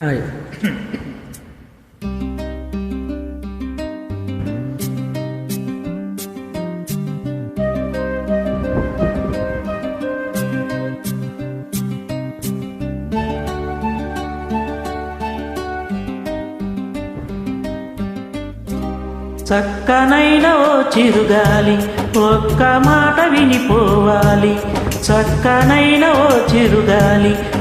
はい。చక్కనైన ఓ చిరుగాలి ఒక్క మాట వినిపోవాలి. చక్కనైన ఓ చిరుగాలి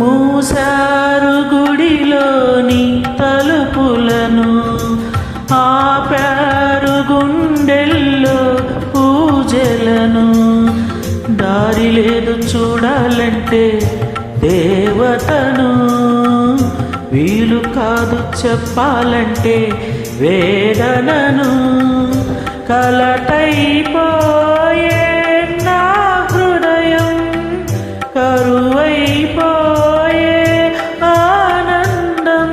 మూసారు గుడిలోని తలుపులను ఆపారు గుండెల్లో పూజలను. దారి లేదు చూడాలంటే దేవతను వీ కాదు చెప్పాలంటే వేదనను కలటైపోయే నా హృదయం కరువైపోయే ఆనందం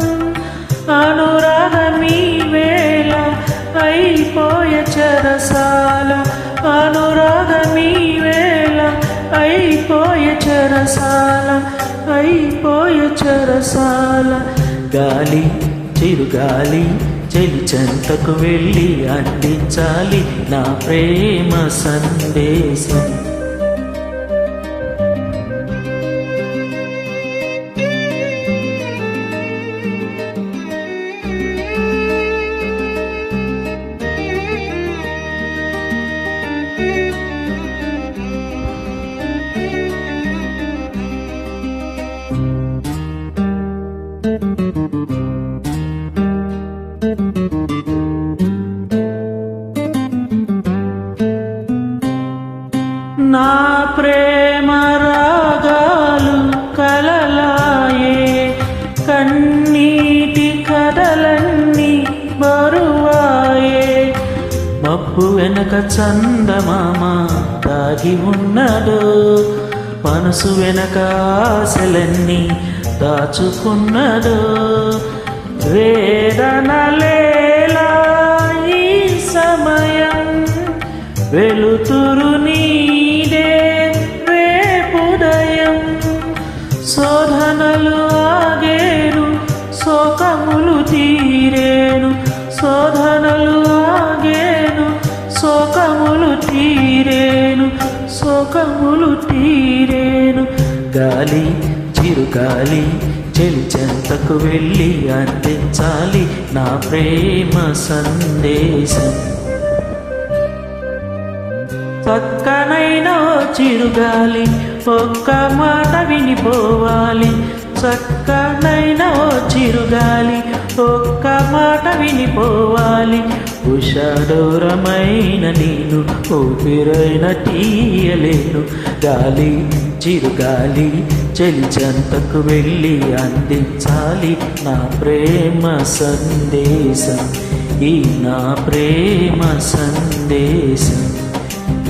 అనురాగమీ వేళ అయిపోయే చెరసాల అనురాగమీ వేళ అయిపోయే చెరసాల అయిపోయే చెరసాల. గాలి చిరుగాలి చెలి చెంతకు వెళ్ళి అందించాలి నా ప్రేమ సందేశం. మబ్బు వెనక చందమామ దాగి ఉన్నదో మనసు వెనక ఆశలన్నీ దాచుకున్నదో వేదనలేలా ఈ సమయం వెలుతురు నీదే రేపుదయం శోధనలు ఆగేరు శోకములు తీరేను. శోధన శోకములు తీరేను శోకములు తీరేను. గాలి చిరుగాలి చెలి చెంతకు వెళ్ళి అందించాలి నా ప్రేమ సందేశం. చక్కనైన చిరుగాలి ఒక్క మాట వినిపోవాలి. చక్కనైన ఓ చిరుగాలి ఒక్క మాట వినిపోవాలి. ఉషాడోరమైన నేను ఊపిరైన తీయలేను. గాలి చిరుగాలి చెలి చెంతకు వెళ్ళి అందించాలి నా ప్రేమ సందేశం. ఈ నా ప్రేమ సందేశం.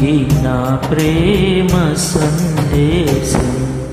ఈ నా ప్రేమ సందేశం.